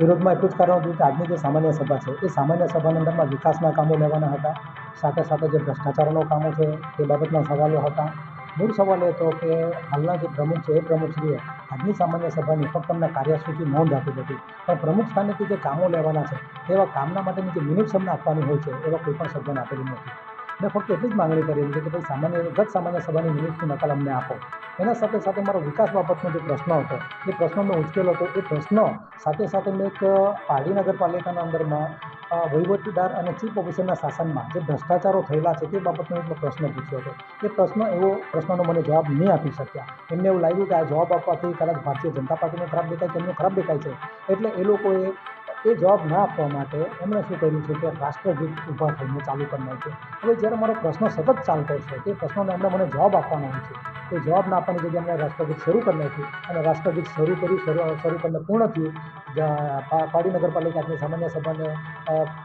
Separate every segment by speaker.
Speaker 1: વિરોધમાં એટલું જ કારણ હતું કે આજની જે સામાન્ય સભા છે, એ સામાન્ય સભાની અંદરમાં વિકાસના કામો લેવાના હતા. સાથે સાથે જે ભ્રષ્ટાચારનો કામો છે તે બાબતના સવાલો હતા. મૂળ સવાલ એ હતો કે હાલના જે પ્રમુખ છે, એ પ્રમુખશ્રીએ આજની સામાન્ય સભાની ફક્ત અમને કાર્યસૂચિ નોંધ આપી હતી. પણ પ્રમુખ સ્થાનેથી જે કામો લેવાના છે તેવા કામના માટેની જે મિનિટ સમને આપવાની હોય છે, એવા કોઈ પણ સભ્યને આપેલી નથી મેં ફક્ત એટલી જ માગણી કરેલી છે કે ભાઈ સામાન્ય, ગત સામાન્ય સભાની મિનિટ્સની નકલ અમને આપો. એના સાથે સાથે મારો વિકાસ બાબતનો જે પ્રશ્ન હતો, એ પ્રશ્ન મેં ઉચકેલો હતો. એ પ્રશ્ન સાથે સાથે મેં એક પાડી નગરપાલિકાના અંદરમાં વહીવટદાર અને ચીફ ઓફિસરના શાસનમાં જે ભ્રષ્ટાચારો થયેલા છે, તે બાબતનો એક પ્રશ્ન પૂછ્યો હતો. એ પ્રશ્ન, એવો પ્રશ્નનો મને જવાબ નહીં આપી શક્યા. એમને એવું લાગ્યું કે આ જવાબ આપવાથી કદાચ ભારતીય જનતા પાર્ટીને ખરાબ દેખાય, તેમને ખરાબ દેખાય છે. એટલે એ લોકોએ એ જવાબ ના આપવા માટે એમણે શું કર્યું છે કે રાષ્ટ્રગીત ઊભા થઈને ચાલુ કરી નાખ્યું. હવે જ્યારે મારો પ્રશ્ન સતત ચાલતો છે, તે પ્રશ્નોને એમણે મને જવાબ આપવાનો હોય છે. એ જવાબ ના આપવાની જગ્યાએ અમને રાષ્ટ્રગીત શરૂ કરી નાખ્યું. અને રાષ્ટ્રગીત શરૂ કર્યું શરૂ શરૂ કરીને પૂર્ણ થયું. જા- પાડી નગરપાલિકાની સામાન્ય સભાને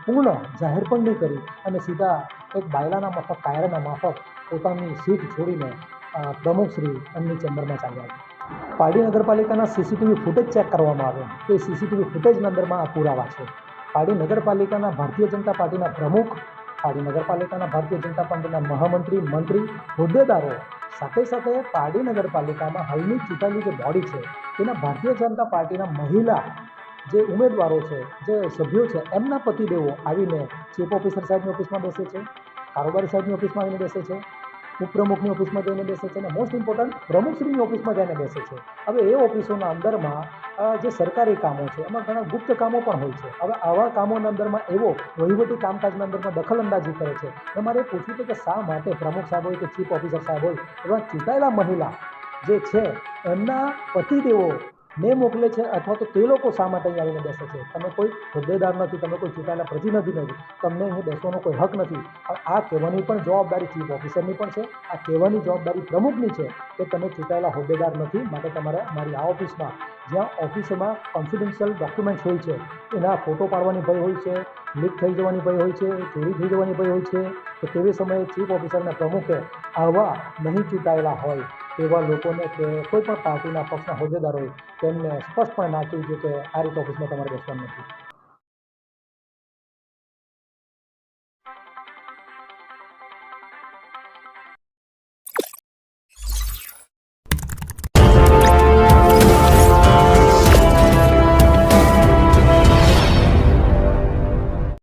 Speaker 1: પૂર્ણ જાહેર પણ નહીં કરી. અને સીધા એક બાયલાના માફક, કાયરાના માફક પોતાની સીટ છોડીને પ્રમુખશ્રી એમની ચેમ્બરમાં ચાલ્યા ગયા. પાડી નગરપાલિકાના સીસીટીવી ફૂટેજ ચેક કરવામાં આવ્યો. એ સીસીટીવી ફૂટેજના અંદરમાં પુરાવા છે. પાડી નગરપાલિકાના ભારતીય જનતા પાર્ટીના પ્રમુખ પાડી નગરપાલિકાના ભારતીય જનતા પાર્ટીના મહામંત્રી, મંત્રી, હોદ્દેદારો સાથે સાથે પારડી નગરપાલિકામાં હાલની ચૂંટાયેલી જે બોડી છે, તેના ભારતીય જનતા પાર્ટીના મહિલા જે ઉમેદવારો છે, જે સભ્યો છે, એમના પતિદેવો આવીને ચીફ ઓફિસર સાહેબની ઓફિસમાં બેસે છે, કારોબારી સાહેબની ઓફિસમાં આવીને બેસે છે. ઉપપ્રમુખની ઓફિસમાં જઈને બેસે છે અને મોસ્ટ ઇમ્પોર્ટન્ટ પ્રમુખશ્રીની ઓફિસમાં જઈને બેસે છે. હવે એ ઓફિસોના અંદરમાં જે સરકારી કામો છે, એમાં ઘણા ગુપ્ત કામો પણ હોય છે. હવે આવા કામોના અંદરમાં એવો વહીવટી કામકાજના અંદરમાં દખલ અંદાજી કરે છે. એ પૂછવું છે કે શા માટે પ્રમુખ સાહેબ હોય કે ચીફ ઓફિસર સાહેબ હોય એવા ચૂંટાયેલા મહિલા જે છે, એમના પતિદેવો ને મોકલે છે અથવા તો તે લોકો શા માટે અહીં આવીને બેસે છે? તમે કોઈ હોદ્દેદાર નથી, તમે કોઈ ચૂંટાયેલા પ્રતિનિધિ નથી તમને અહીં બેસવાનો કોઈ હક નથી. પણ આ કહેવાની પણ જવાબદારી ચીફ ઓફિસરની પણ છે. આ કહેવાની જવાબદારી પ્રમુખની છે કે તમે ચૂંટાયેલા હોદ્દેદાર નથી, માટે તમારે મારી આ ઓફિસમાં, જ્યાં ઓફિસમાં કોન્ફિડન્શિયલ ડોક્યુમેન્ટ્સ હોય છે, એના ફોટો પાડવાની ભય હોય છે લીક થઈ જવાની ભય હોય છે, ચોરી થઈ જવાની ભય હોય છે તો તેવી સમયે ચીફ ઓફિસરના પ્રમુખે આવા નહીં ચૂંટાયેલા હોય તેવા લોકોને કે કોઈ પણ પાર્ટીના પક્ષના હોદ્દેદાર હોય તેમને સ્પષ્ટપણે ના કહેવું જોઈએ કે આ રીતે ઓફિસમાં તમારે બેસવાનું નથી.